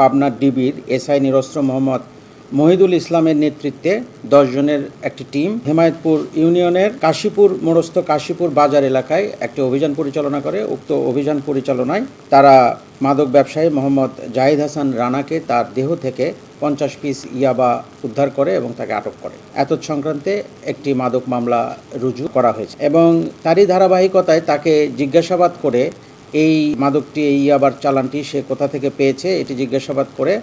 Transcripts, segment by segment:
পাবনার ডিবির এসআই নিরস্ত্র মোহাম্মদ মহিদুল ইসলামের নেতৃত্বে দশ জনের একটি টিম হেমায়তপুর ইউনিয়নের কাশীপুর মোড়স্থ কাশীপুর বাজার এলাকায় একটি অভিযান পরিচালনা করে। উক্ত অভিযান পরিচালনায় তারা মাদক ব্যবসায়ী মোহাম্মদ জাহিদ হাসান রানাকে তার দেহ থেকে পঞ্চাশ পিস ইয়াবা উদ্ধার করে এবং তাকে আটক করে। এত সংক্রান্তে একটি মাদক মামলা রুজু করা হয়েছে এবং তারই ধারাবাহিকতায় তাকে জিজ্ঞাসাবাদ করে এই মাদকটি, এই ইয়াবার চালানটি সে কোথা থেকে পেয়েছে এটি জিজ্ঞাসাবাদ করে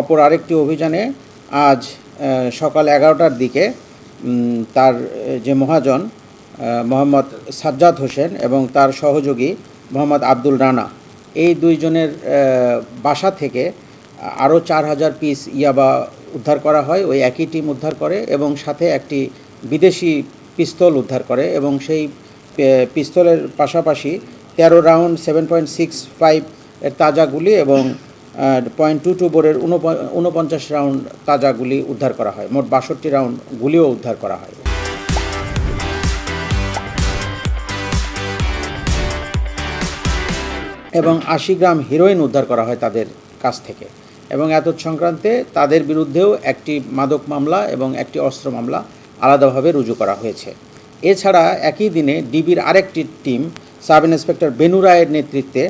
অপর আরেকটি অভিযানে আজ সকাল এগারোটার দিকে তার যে মহাজন মোহাম্মদ সাজ্জাদ হোসেন এবং তার সহযোগী মোহাম্মদ আব্দুল রানা, এই দুইজনের বাসা থেকে আরও চার হাজার পিস ইয়াবা উদ্ধার করা হয়, ওই একই টিম উদ্ধার করে এবং সাথে একটি বিদেশি পিস্তল উদ্ধার করে এবং সেই পিস্তলের পাশাপাশি তেরো round seven point six five এর তাজা গুলি এবং পয়েন্ট টু টু বোরের উনপঞ্চাশ রাউন্ড তাজা গুলি উদ্ধার করা হয়। মোট বাষট্টি রাউন্ড গুলিও উদ্ধার করা হয়। এবং আশি গ্রাম হিরোইন উদ্ধার করা হয় তাদের কাছ থেকে। এবং এত সংক্রান্তে তাদের বিরুদ্ধেও একটি মাদক মামলা এবং একটি অস্ত্র মামলা আলাদাভাবে রুজু করা হয়েছে। এছাড়া একই দিনে ডিবির আরেকটি টিম সাব ইন্সপেক্টর বেনু রায়ের নেতৃত্বে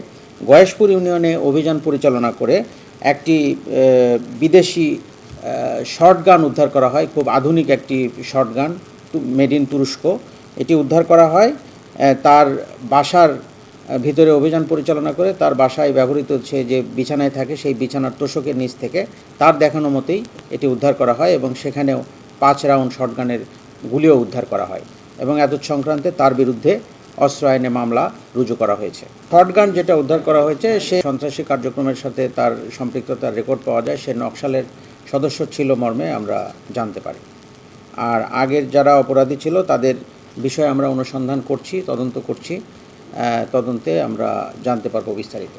গয়েশপুর ইউনিয়নে অভিযান পরিচালনা করে একটি বিদেশি শর্ট গান উদ্ধার করা হয়। খুব আধুনিক একটি শর্ট গান মেড ইন তুরস্ক। এটি উদ্ধার করা হয় তার বাসার ভিতরে অভিযান পরিচালনা করে। তার বাসায় ব্যবহৃত সে যে বিছানায় থাকে, সেই বিছানার তোষকের নিচ থেকে তার দেখানো মতেই এটি উদ্ধার করা হয় এবং সেখানেও পাঁচ রাউন্ড শটগানের গুলিও উদ্ধার করা হয়। এবং এত সংক্রান্তে তার বিরুদ্ধে অস্ত্র আইনে মামলা রুজু করা হয়েছে। শটগান যেটা উদ্ধার করা হয়েছে, সে সন্ত্রাসী কার্যক্রমের সাথে তার সম্পৃক্ততার রেকর্ড পাওয়া যায়। সে নকশালের সদস্য ছিল মর্মে, আমরা জানতে পারি। আর আগের যারা অপরাধী ছিল, তাদের বিষয়ে আমরা অনুসন্ধান করছি, তদন্ত করছি। তদন্তে আমরা জানতে পারব বিস্তারিত।